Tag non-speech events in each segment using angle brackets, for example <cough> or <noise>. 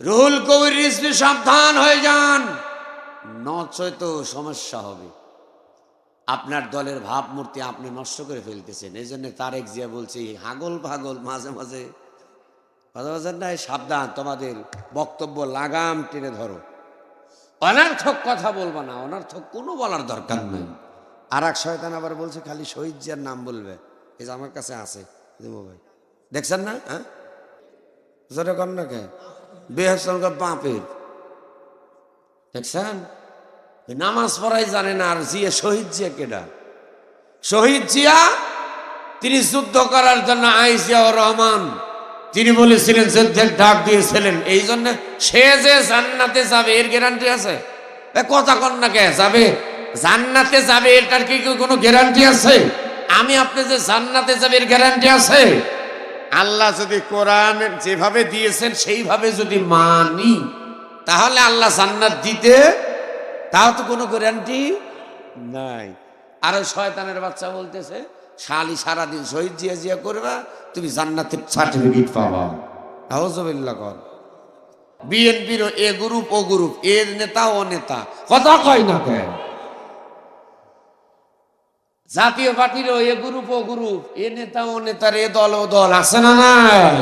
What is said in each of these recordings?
রুহুল কবির রিজভি সাবধান হয়ে যান। নচয় তো সমস্যা হবে। আপনার দলের ভাবমূর্তি আপনি নষ্ট করে ফেলতেছেন। এই জন্য তারেক জিয়া বলছে হাগল পাগল মাঝে মাঝে। কথা বলছেন না? সাবধান তোমাদের বক্তব্য লাগাম টেনে ধরো। অনার্থক কথা বলব না অনার্থক কোনো বলার দরকার নেই। আর এক শয়তান আবার বলছে খালি শহীদ জিয়ার নাম বলবে। এই যে আমার কাছে আছে ভাই। দেখছেন না? হ্যাঁ? জোরে কর না কে বেহসঙ্গ বাপের। দেখছেন? নামাজ পড়াই জানে না আর জিয়া শহীদ জিয়া কেডা? শহীদ জিয়া, তিনি যুদ্ধ করার জন্য আইসিয়াউর রহমান, তিনি বলেছিলেন যুদ্ধের ডাক দিয়েছিলেন। এই জন্য সে যে জান্নাতে যাবে, এর গ্যারান্টি আছে? কথা কন না কে, যাবে? জান্নাতে যাবে, এটার কি কোনো গ্যারান্টি আছে? আমি আপনি যে জান্নাতে যাবে, এর গ্যারান্টি আছে? আল্লাহ যদি কোরআন যেভাবে দিয়েছেন, সেইভাবে যদি মানি, তাহলে আল্লাহ জান্নাত দিতে, তাও তো কোনো গ্যারান্টি নাই। আর শয়তানের বাচ্চা বলতেছে, শালি সারাদিন শহীদ জিয়া জিয়া করবা, তুমি জান্নাতের সার্টিফিকেট পাবা। আউজবিল্লা কর। বিএনপির এ গ্রুপ ও গ্রুপ এর নেতা, ও নেতা। কথা কয় না কেন? জাতীয় পার্টিরও এ গ্রুপ ও গ্রুপ এ নেতা, ও নেতার এ দল, ও দল, আছে না নাই?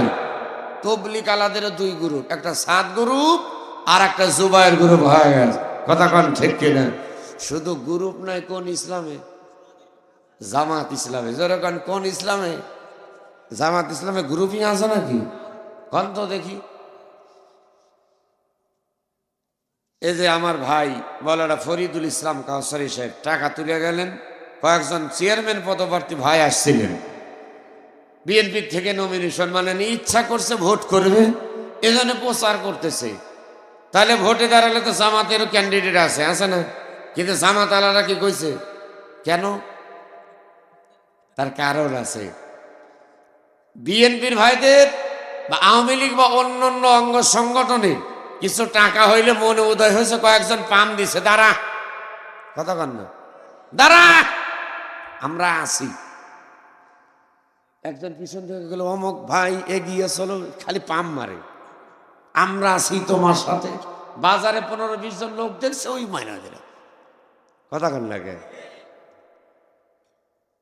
তবলিক আলাদেরও দুই গ্রুপ একটা সাত গ্রুপ আর একটা জুবাইয়ের গ্রুপ হয়ে গেছে। কথা কন ঠিক কিনা? শুধু গ্রুপ নয়, কোন ইসলামে? জামাত ইসলামে। যেরকম কোন ইসলামে? জামাত ইসলামে গ্রুপই আছে নাকি? কন তো দেখি। এই যে আমার ভাই বলাটা ফরিদুল ইসলাম কাউসারি সাহেব, টাকা তুলে গেলেন। কয়েকজন চেয়ারম্যান পদপ্রার্থী ভাই আসছিলেন। বিএনপি থেকে নমিনেশন মানে ইচ্ছা করছে ভোট করবে, এজন্য প্রচার করতেছে। তাহলে ভোটে দাঁড়ালে তো জামাতেরও ক্যান্ডিডেট আছে আছে না? কিন্তু জামাত আলারা কি কইছে? কেন? তার কারণ আছে। বিএনপির ভাইদের বা আওয়ামী লীগ বা অন্য অন্য অঙ্গ সংগঠনে কিছু টাকা হইলে মনে উদয় হয়েছে, কয়েকজন পাম দিছে। দাঁড়া, কথা কন না। দাঁড়া! আমরা আছি। একজন পিছন থেকে গেল, অমক ভাই এগিয়ে চলো, খালি পাম মারে। আমরা আছি তোমার সাথে। বাজারে পনেরো, বিশ জন লোক দেখছে, ওই মাইনা দিল। কথা কন লাগে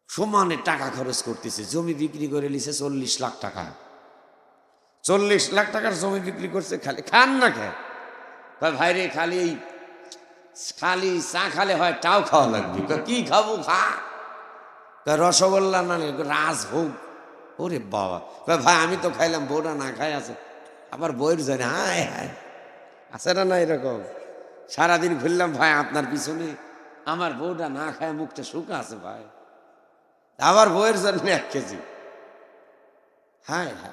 সমানে টাকা খরচ করতেছে, জমি বিক্রি করে নিছে চল্লিশ লাখ টাকা। চল্লিশ লাখ টাকার জমি বিক্রি করছে, খালি খান না খায় ভাই রে, খালি খালি চা খালে হয় টাও খাওয়া লাগবে। কি খাব, খা। কয়, রসগোল্লা না নিলে? রাজভোগ। ওরে বাবা। ভাই, আমি তো খাইলাম বউটা না খাই আছে। আবার বইয়ের জানে হায় হায়। আছে না না এরকম? সারাদিন ঘুরলাম, ভাই, আপনার পিছনে। আমার বউটা না খায়, মুখটা শুকা আছে, ভাই। আবার বইয়ের জন্য এক কেজি। হায় হায়।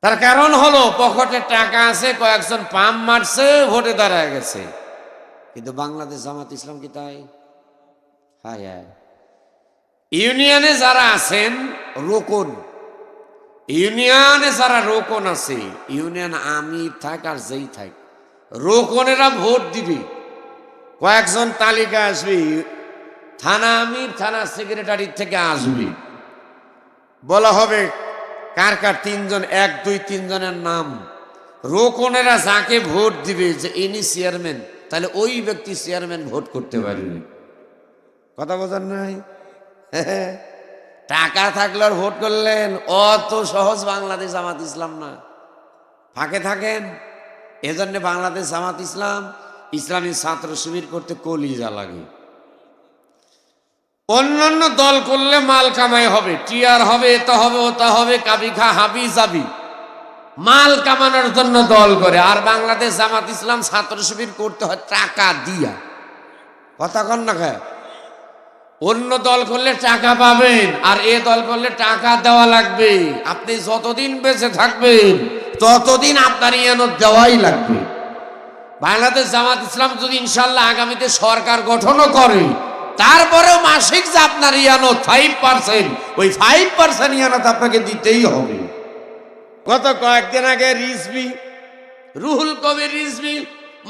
তার কারণ হলো, পকেটে টাকা আছে, কয়েকজন পাম মারছে, ভোটে দাঁড়ায় গেছে। কিন্তু বাংলাদেশ জামাত ইসলাম কি তাই? হায় হায়। ইউনিয়নে যারা আছেন রোকন। ইউনিয়নে যারা রোকন আছে ইউনিয়ন আমি থাক আর যেই থাক রোকনেরা ভোট দিবে। কয়েকজন তালিকা আসবে থানা আমির থানা সেক্রেটারি থেকে আসবে। বলা হবে কার কার তিনজন এক দুই তিনজনের নাম। রোকনেরা যাকে ভোট দিবে যে ইনি চেয়ারম্যান তাহলে ওই ব্যক্তি চেয়ারম্যান ভোট করতে পারবে। কথা বোঝার নাই? <laughs> টাকা থাকলে আর ভোট করলেন? অত সহজ বাংলাদেশ জামাত ইসলাম না। ফাঁকে থাকেন? এজন্য বাংলাদেশ জামাত ইসলাম ইসলামী ছাত্র শিবির করতে কলিজা লাগে। অন্যান্য দল করলে মাল কামাই হবে। টিয়ার হবে এটা হবে ওটা হবে, কাবি খা, হাবি যাবি মাল কামানোর জন্য দল করে। আর বাংলাদেশ জামাত ইসলাম ছাত্র শিবির করতে হয় টাকা দিয়া। কথা কন না খায় অন্য দল করলে টাকা পাবেন, আর এ দল করলে টাকা দেওয়া লাগবে। আপনি যতদিন বেঁচে থাকবেন, ততদিন আপনার ইয়ানত দেওয়াই লাগবে। বাংলাদেশ জামাত ইসলাম যদি ইনশাল্লাহ আগামীতে সরকার গঠনও করে, তারপরেও মাসিক যে আপনার ইয়ানত ফাইভ পার্সেন্ট ওই ফাইভ পার্সেন্ট ইয়ানত আপনাকে দিতেই হবে। গত কয়েকদিন আগে রিজবি রুহুল কবির রিজবি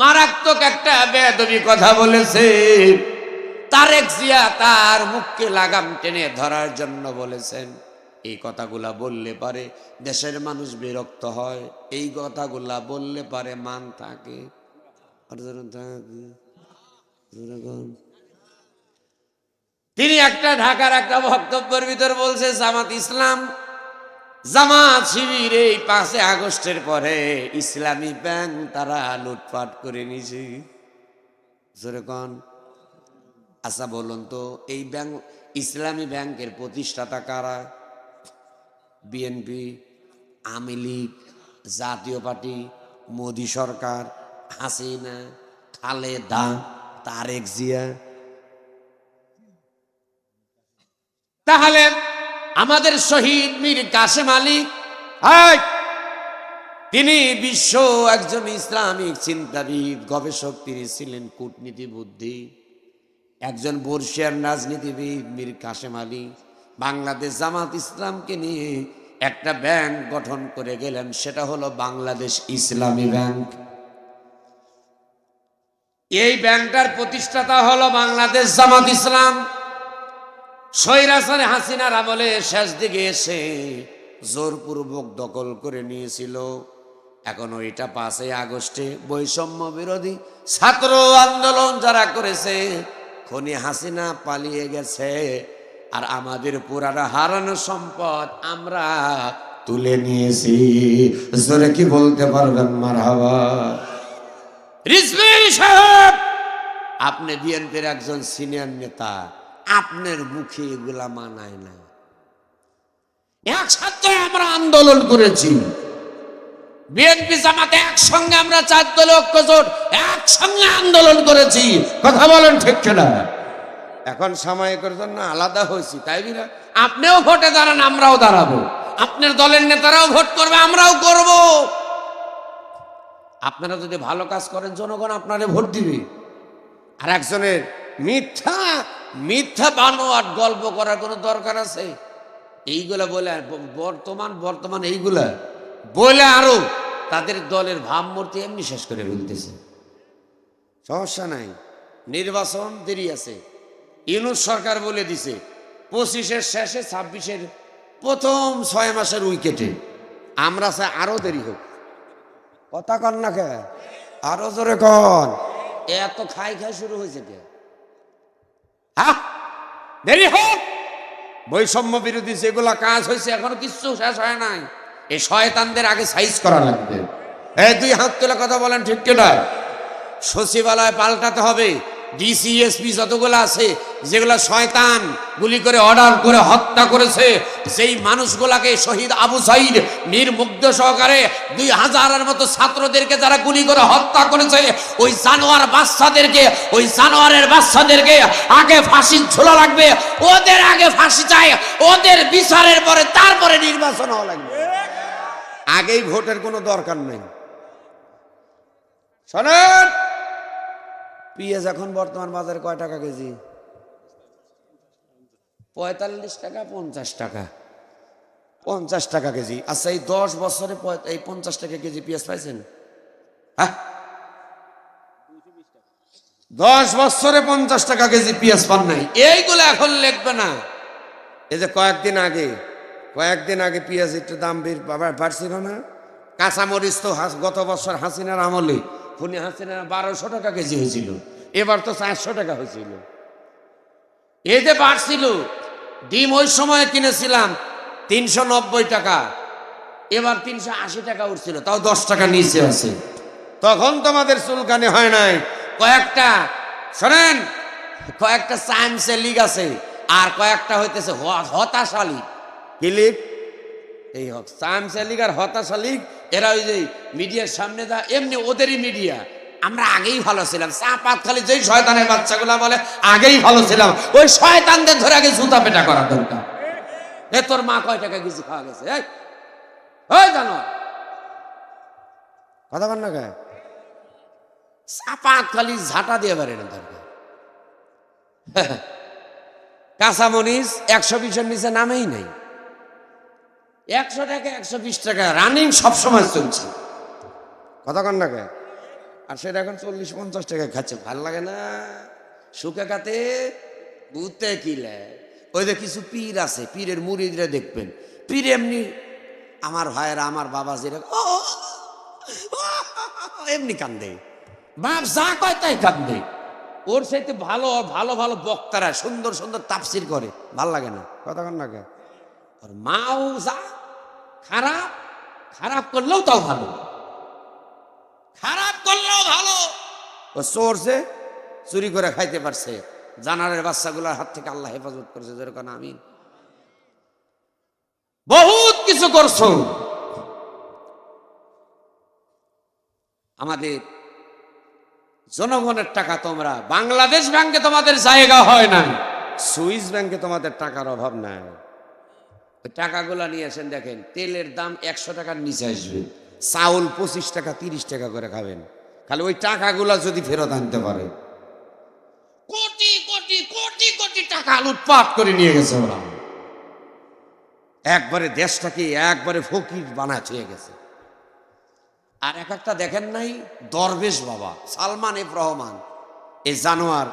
মারাত্মক একটা বেদবি কথা বলেছে। তারেক জিয়া তার মুখকে লাগাম টেনে ধরার জন্য বলেছেন। এই কথাগুলা বললে পারে দেশের মানুষ বিরক্ত হয়, এই কথাগুলা বললে পারে মান থাকে। তিনি একটা ঢাকার একটা বক্তব্যের ভিতর বলছে, জামাত ইসলাম, জামাত শিবির এই পাঁচে আগস্টের পরে ইসলামী ব্যাংক তারা লুটপাট করে নিয়েছে। যেরকম আচ্ছা বলুন তো, এই ব্যাংক, ইসলামী ব্যাংকের প্রতিষ্ঠাতা কারা? বিএনপি, আওয়ামী লীগ, জাতীয় পার্টি, মোদী সরকার, হাসিনা, খালেদা, তারেক জিয়া। তাহলে আমাদের শহীদ মীর কাসেম আলী তিনি বিশ্ব একজন ইসলামিক চিন্তাবিদ, গবেষক, তিনি ছিলেন কূটনীতি বুদ্ধি একজন বর্ষিয়ার রাজনীতিবিদ মীর কাশেম আলী বাংলাদেশ জামাত ইসলামকে নিয়ে একটা ব্যাংক গঠন করে গেলেন, সেটা হলো বাংলাদেশ ইসলামী ব্যাংক। এই ব্যাংকটার প্রতিষ্ঠাতা হলো বাংলাদেশ জামাত ইসলাম। সৈরাসান হাসিনার আমলে শেষ দিকে এসে জোরপূর্বক দখল করে নিয়েছিল। এখন ওইটা পাঁচই আগস্টে বৈষম্য বিরোধী ছাত্র আন্দোলন যারা করেছে খনি হাসিনা পালিয়ে গেছে, আর আমাদের পুরানো হারানো সম্পদ আমরা তুলে নিয়েছি। জোরে কি বলতে পারবেন মার হাওয়া আপনি বিএনপির একজন সিনিয়র নেতা, আপনার মুখে এগুলা মানায় না। একসাথে আমরা আন্দোলন করেছি। বিএনপি জামাতে একসঙ্গে আমরা চার দল ঐক্যজোট একসঙ্গে আন্দোলন করেছি। কথা বলেন ঠিক কিনা? এখন সাময়িকের জন্য আলাদা হয়েছি তাই বিনা আপনিও ভোটে দাঁড়ান আমরাও দাঁড়াবো। আপনার দলের নেতারাও ভোট করবে আমরাও করব। আপনারা যদি ভালো কাজ করেন জনগণ আপনারে ভোট দিবে। আর একজনের মিথ্যা মিথ্যা বানোয়াট গল্প করার কোনো দরকার আছে? এইগুলা বলে আর বর্তমান বর্তমান এইগুলা। বলে আরও তাদের দলের ভাবমূর্তি এমনি শেষ করে ফেলতেছে। সমস্যা নাই। নির্বাচন দেরি আছে। ইউনুস সরকার বলে দিছে পঁচিশের শেষে ছাব্বিশের প্রথম ছয় মাসের উইকেটে। আমরা চাই আরও দেরি হোক। কথা কন না কে? আরও জোরে কন। এত খাই খাই শুরু হয়েছে কে? হ্যাঁ দেরি হোক! বৈষম্য বিরোধী যেগুলা কাজ হয়েছে এখনও কিচ্ছু শেষ হয় নাই। এই শয়তানদের আগে সাইজ করা লাগবে। এই দুই হাত তুলে কথা বলেন, ঠিক কিনা সচিবালয় পাল্টাতে হবে ডিসিএসপি যতগুলো আছে, যেগুলো শয়তান গুলি করে অর্ডার করে হত্যা করেছে সেই মানুষগুলাকে শহীদ আবু সাইদ নির্মুগ্ধ সহকারে দুই হাজারের মতো ছাত্রদেরকে যারা গুলি করে হত্যা করেছে, ওই জানোয়ার বাচ্চাদেরকে, ওই জানোয়ারের বাচ্চাদেরকে আগে ফাঁসি ঝোলা লাগবে, ওদের আগে ফাঁসি চাই, ওদের বিচারের পরে তারপরে নির্বাচন হওয়া লাগবে। আগেই ভোটের কোনো দরকার নেই। শোনেন! পেঁয়াজ এখন বর্তমান বাজারে কয় টাকা কেজি? পঁয়তাল্লিশ টাকা, পঞ্চাশ টাকা। পঞ্চাশ টাকা কেজি। আচ্ছা এই দশ বছরে এই পঞ্চাশ টাকা কেজি পেঁয়াজ পাইছেন? হ্যাঁ? দশ বছরে পঞ্চাশ টাকা কেজি পেঁয়াজ পান নাই। এইগুলো এখন লিখবে না। এই যে কয়েকদিন আগে কয়েকদিন আগে পেঁয়াজ একটু দাম বাড়ছিল না। কাঁচামরিচ তো গত বছর হাসিনার আমলে খুনি হাসিনার বারোশো টাকা কেজি হয়েছিল। এবার তো চারশো টাকা হয়েছিল। যে বাড়ছিল, ডিম ওই সময় কিনেছিলাম তিনশো নব্বই টাকা, এবার তিনশো আশি টাকা উঠছিল, তাও দশ টাকা নিচে আছে। তখন তোমাদের চুলকানি হয় নাই। কয়েকটা, শোনেন, কয়েকটা সায়েন্সের লিগ আছে, আর কয়েকটা হইতেছে হ- হতাশা লিগ কি লিগ এই হোক সায়েন্সের লিগ আর হতাশা লিগ এরা ওই যে মিডিয়ার সামনে যা, এমনি ওদেরই মিডিয়া। আমরা আগেই ভালো ছিলাম। চাপাত খালি যেই শয়তানের বাচ্চাগুলা বলে, আগেই ভালো ছিলাম। ওই শয়তানদের ধরে আগে জুতা পেটা করা দরকার। এ, তোর মা কয় টাকা কিছু খাওয়া গেছে? এই জানো কথা বল না কে? চাপাত খালি ঝাঁটা দিয়ে পারে না দরকার কাঁচামরিচ একশো বিশের নিচে নামেই নাই। একশো টাকা একশো বিশ টাকা। রানিং সবসময় চলছে। কথা কন না আর সেটা এখন চল্লিশ পঞ্চাশ টাকা খাচ্ছে। ভালো লাগে না। শুকে কাতে বুঝতে কিলে। ওই যে কিছু পীর আছে পীরের মুড়িদরা দেখবেন। পীর এমনি আমার ভাইয়েরা আমার বাবা ও, ও, এমনি কান্দে। বাপ যা কয় তাই কান্দে। ওর সাথে ভালো ভালো ভালো বক্তারা সুন্দর সুন্দর তাপসির করে। ভালো লাগে না। কথা কন না আর মাও যা খারাপ খারাপ করলেও তাও ভালো খারাপ করলেও ভালো ও চোরছে চুরি করে খাইতে পারছে জানারের বাচ্চাগুলোর হাত থেকে আল্লাহ হেফাজত করেছে যেরকম আমি বহুত কিছু করছ। আমাদের জনগণের টাকা তোমরা বাংলাদেশ ব্যাংকে তোমাদের জায়গা হয় না সুইস ব্যাংকে তোমাদের টাকার অভাব নাই। টাকাগুলো নিয়ে আসেন, দেখেন, তেলের দাম একশো টাকার নিচে আসবে। চাউল পঁচিশ টাকা, তিরিশ টাকা করে খাবেন। খালি ওই টাকাগুলা যদি ফেরত আনতে পারে। কোটি কোটি কোটি কোটি টাকা লুটপাট করে নিয়ে গেছে ওরা। একবারে দেশটাকে একবারে ফকির বানা ছুঁয়ে গেছে। আর এক একটা দেখেন নাই, দরবেশ বাবা, সালমান এফ রহমান। এ জানোয়ার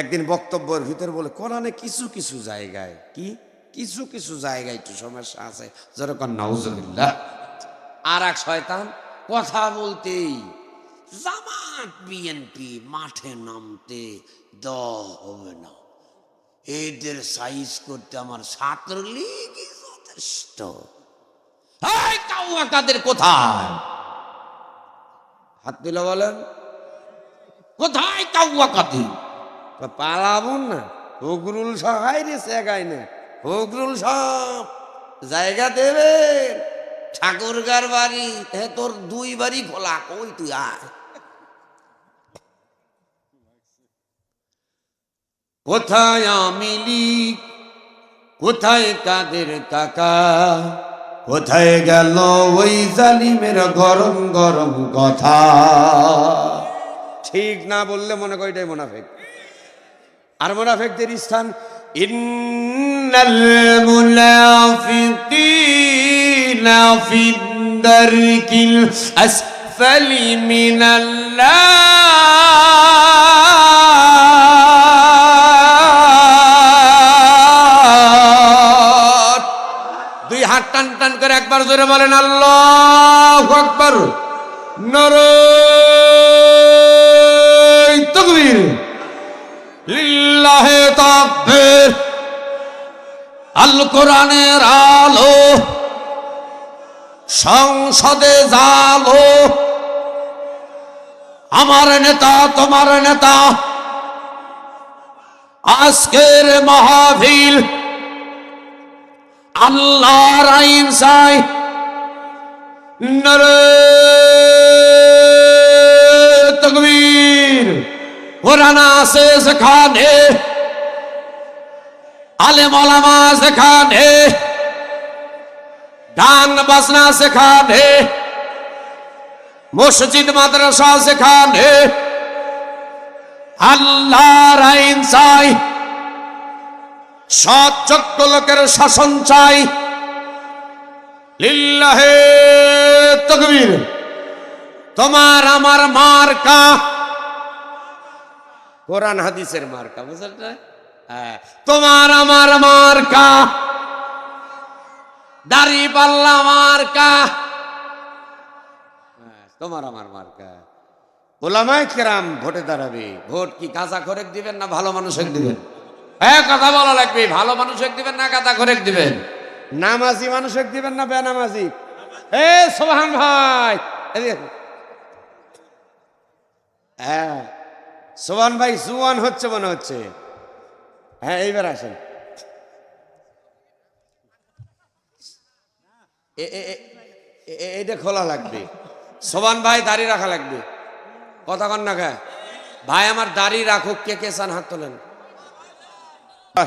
একদিন বক্তব্যের ভিতর বলে, কোরআনে কিছু কিছু জায়গায় কি কিছু কিছু জায়গায় একটু সমস্যা আছে। যেরকম নাউজুবিল্লাহ। আর এক শয়তান কথা বলতেই জামাত বিএনপি মাঠে নামতে দ হবে না। এদের সাইজ করতে আমার ছাত্রলীগই যথেষ্ট। কাদের কোথায়? হাত তুলে বলেন। কোথায় কাউয়া কাতি পালাবো না। ফকরুল সহায় রে সেগাই না ফকরুল সব জায়গা দেবেন? ঠাকুরগার বাড়ি হে তোর দুই বাড়ি খোলা, কই তুই আয়? কোথায় আমিলি কোথায় কাদের কাকা? কোথায় গেল ওই জালিমের গরম গরম কথা? ঠিক না বললে মনে করি এটাই মোনাফেক। আর মোনাফেকদের স্থান ইন্নাল মুনাফিকিনা ফিদ দারকিল আসফালি মিনাল্লাহ দুই হাত টান টান করে একবার জোরে বলেন, আল্লাহ আকবার। নরে তকবীর। লিল্লাহে তাকবীর। আল কোরআনের আলো, সংসদে জালো। আমার নেতা, তোমার নেতা, আজকের মাহফিল। আল্লাহর আইন চাই। নরে গান বাজনা মসজিদ, মাদ্রাসা সেখানে আল্লাহর আইন চাই, সৎ চক্র লোকের শাসন চাই। লিল্লাহে তকবীর, তোমার আমার মার্কা কোরআন হাদিসের মার্কা বুঝলেন? হ্যাঁ। তোমার আমার মার্কা। দাড়ি পাল্লা মার্কা। হ্যাঁ, তোমার আমার মার্কা। ওলামায় কেরাম ভোটে দাঁড়াবে। ভোট কি কাঁচা খরেক দিবেন না ভালো মানুষের দিবেন? হ্যাঁ কথা বলা লাগবে। ভালো মানুষের দিবেন না কাঁচা খরেক দিবেন? নামাজি মানুষের দিবেন না বেনামাজি? এ সোহান ভাই। হ্যাঁ। সোহান ভাই, জুয়ান হচ্ছে মনে হচ্ছে। হ্যাঁ এইবার আসেন। এটা খোলা লাগবে। সোবান ভাই, দাড়ি রাখা লাগবে। কথা কন না ভাই, আমার দাড়ি রাখুক, কে কে চান হাত তোলেন?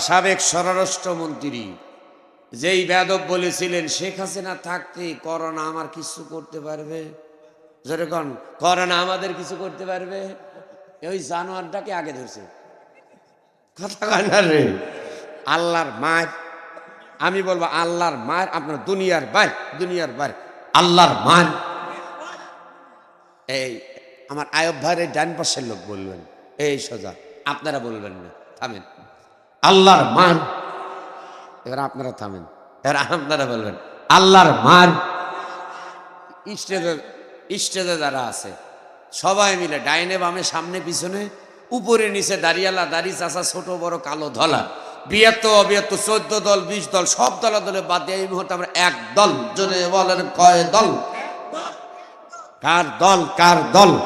সাবেক স্বরাষ্ট্রমন্ত্রী, যেই বেদব বলেছিলেন, শেখ হাসিনা থাকতে করোনা আমার কিছু করতে পারবে? যেরকম করোনা আমাদের কিছু করতে পারবে? ওই জানোয়ারটাকে আগে ধরছে। কথা কয় না রে। আল্লাহর মায়ের আমি বলব আল্লাহর মায়ের আপনার দুনিয়ার বাই দুনিয়ার বাই আল্লাহর মান এই আমার আয়ব ভাইয়ের ডান পাশের লোক বলবেন এই সোজা আপনারা বলবেন না থামেন। আল্লাহর মান এবার আপনারা থামেন এবার আপনারা বলবেন আল্লাহর মান স্টেজে স্টেজে যারা আছে সবাই মিলে ডাইনে বামে, সামনে, পিছনে, উপরে, নিচে, দাঁড়িয়ালা, দাড়ি চাষা ছোট, বড়, কালো, ধলা। বিয়াত্ত অবিয়াত্ত চোদ্দ দল, বিশ দল, সব দলা দলে বাদ দিয়ে এই মুহূর্তে আমরা এক দল। জনে বলেন, কয় দল? কার দল কার দল?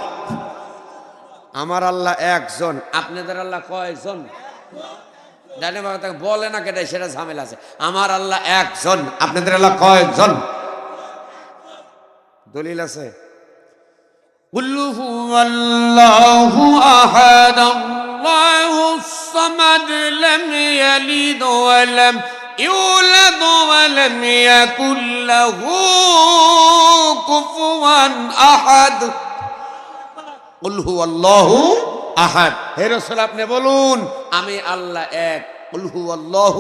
আমার আল্লাহ একজন। আপনাদের আল্লাহ কয়জন? ডানে বাবা তাকে বলে না কেটে, সেটা ঝামেলা আছে। আমার আল্লাহ একজন। আপনাদের আল্লাহ কয়জন? দলিল আছে? قل هو الله أحد الله الصمد لم يلد ولم يولد ولم يكن له كفوا أحد قل هو الله আহাদ হে রসুল আপনি বলুন আমি আল্লাহ এক قل هو الله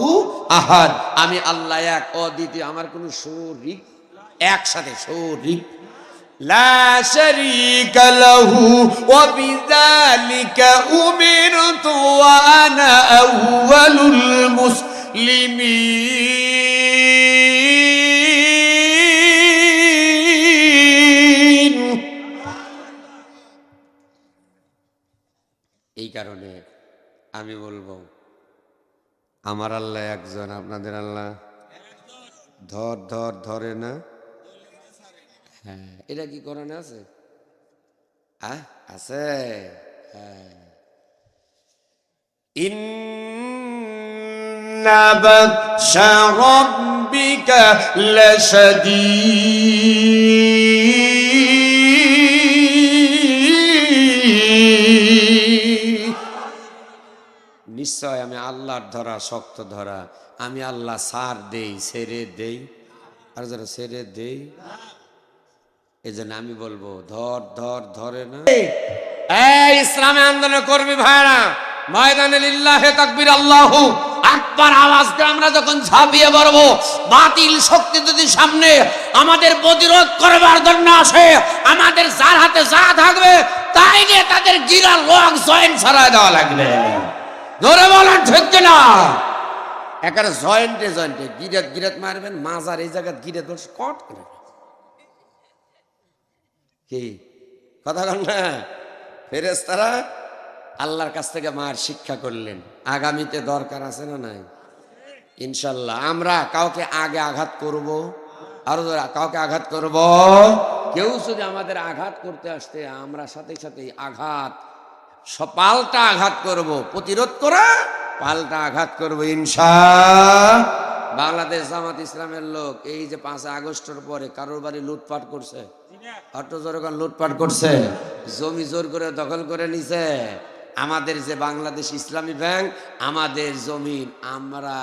আহাদ আমি আল্লাহ এক অদ্বিতীয় আমার কোনো শরিক একসাথে শরিক لا شريك له وبذلك أمرت وأنا أول المسلمين এই কারণে আমি বলবো আমার আল্লাহ একজন আপনাদের আল্লাহ ধর ধর ধরে না হ্যাঁ এটা কি কোরআনে আছে আহ আছে হ্যাঁ إن بطش ربك لشديد নিশ্চয় আমি আল্লাহর ধরা শক্ত ধরা আমি আল্লাহ সার দেই ছেড়ে দেই আর যারা ছেড়ে দেই এই জন্য আমি বলব ধর ধর ধরে না। এই ইসলামে আন্দোলন করবি ভাইরা ময়দানে লিল্লাহে তাকবীর আল্লাহু আকবার আওয়াজ দিয়ে আমরা যখন ঝাঁপিয়ে পড়ব বাতিল শক্তি যদি সামনে আমাদের প্রতিরোধ করবার জন্য আসে আমাদের যার হাতে যা থাকবে তাই নিয়ে তাদের গিরা লক জয়েন্ট ছাড়াই দেওয়া লাগবে। ধরে বলেন ঠিক না একারে জয়েন্টে জয়েন্টে গিরাত গিরাত মারবেন মাজার এই জায়গায় গিরাত বলছে কট করে। কি? কথা কন না? ফেরেস্তারা আল্লাহর কাছ থেকে মার শিক্ষা করলেন। আগামীতে দরকার আছে না নাই? ইনশাল্লাহ আমরা কাউকে আগে আঘাত করব? আরও কাউকে আঘাত করব? কেউ যদি আমাদের আঘাত করতে আসতে, আমরা সাথে সাথে আঘাত পাল্টা আঘাত করব। প্রতিরোধ করা, পাল্টা আঘাত করব ইনশা বাংলাদেশ জামাত ইসলামের লোক, এই যে পাঁচ আগস্টের পরে কারোর বাড়ি লুটপাট করছে? লুটপাট করছে, জমি জোর করে দখল করে নিছে। আমাদের যে বাংলাদেশ ইসলামী ব্যাংক, আমাদের জমিন আমরা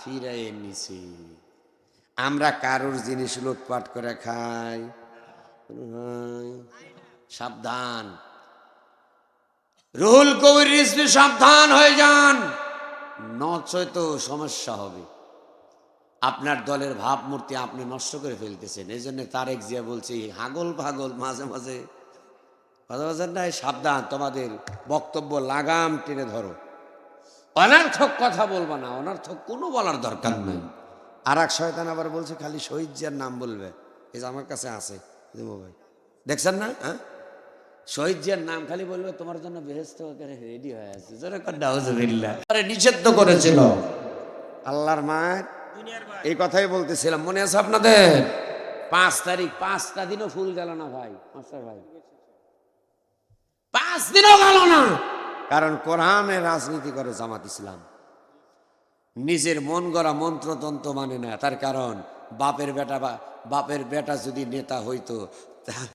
ফিরে নিছি। আমরা কারোর জিনিস লুটপাট করে খাই। সাবধান। রুহুল কবির সাবধান হয়ে যান। নচয় তো সমস্যা হবে। আপনার দলের ভাবমূর্তি আপনি নষ্ট করে ফেলতেছেন। এই জন্য তারেক জিয়া বলছি হাগল পাগল মাঝে মাঝে কথা বলছেন না সাবধান, তোমাদের বক্তব্য লাগাম টেনে ধরো। অনার্থক কথা বলবা না, অনার্থক কোনো বলার দরকার নেই। আর এক শয়তান আবার বলছে, খালি শহীদ জিয়ার নাম বলবে। এই যে আমার কাছে আছে ভাই দেখছেন না হ্যাঁ? শহীদ জিয়ার নাম খালি বলবে, তোমার জন্য বেহেস্ত রেডি হয়ে আছে। জোরে কর আরে নিষিদ্ধ করেছিল। আল্লাহর মায়ের এই কথাই বলতেছিলাম, মনে আছে আপনাদের? পাঁচ তারিখ, পাঁচটা দিনও ফুল গেল না ভাই, মাস্টার ভাই। পাঁচ দিনও গেল না। কারণ কোরআনে রাজনীতি করে জামাত ইসলাম। নিজের মন গড়া মন্ত্রতন্ত্র মানে না, তার কারণ বাপের বেটা বা বাপের বেটা যদি নেতা হইতো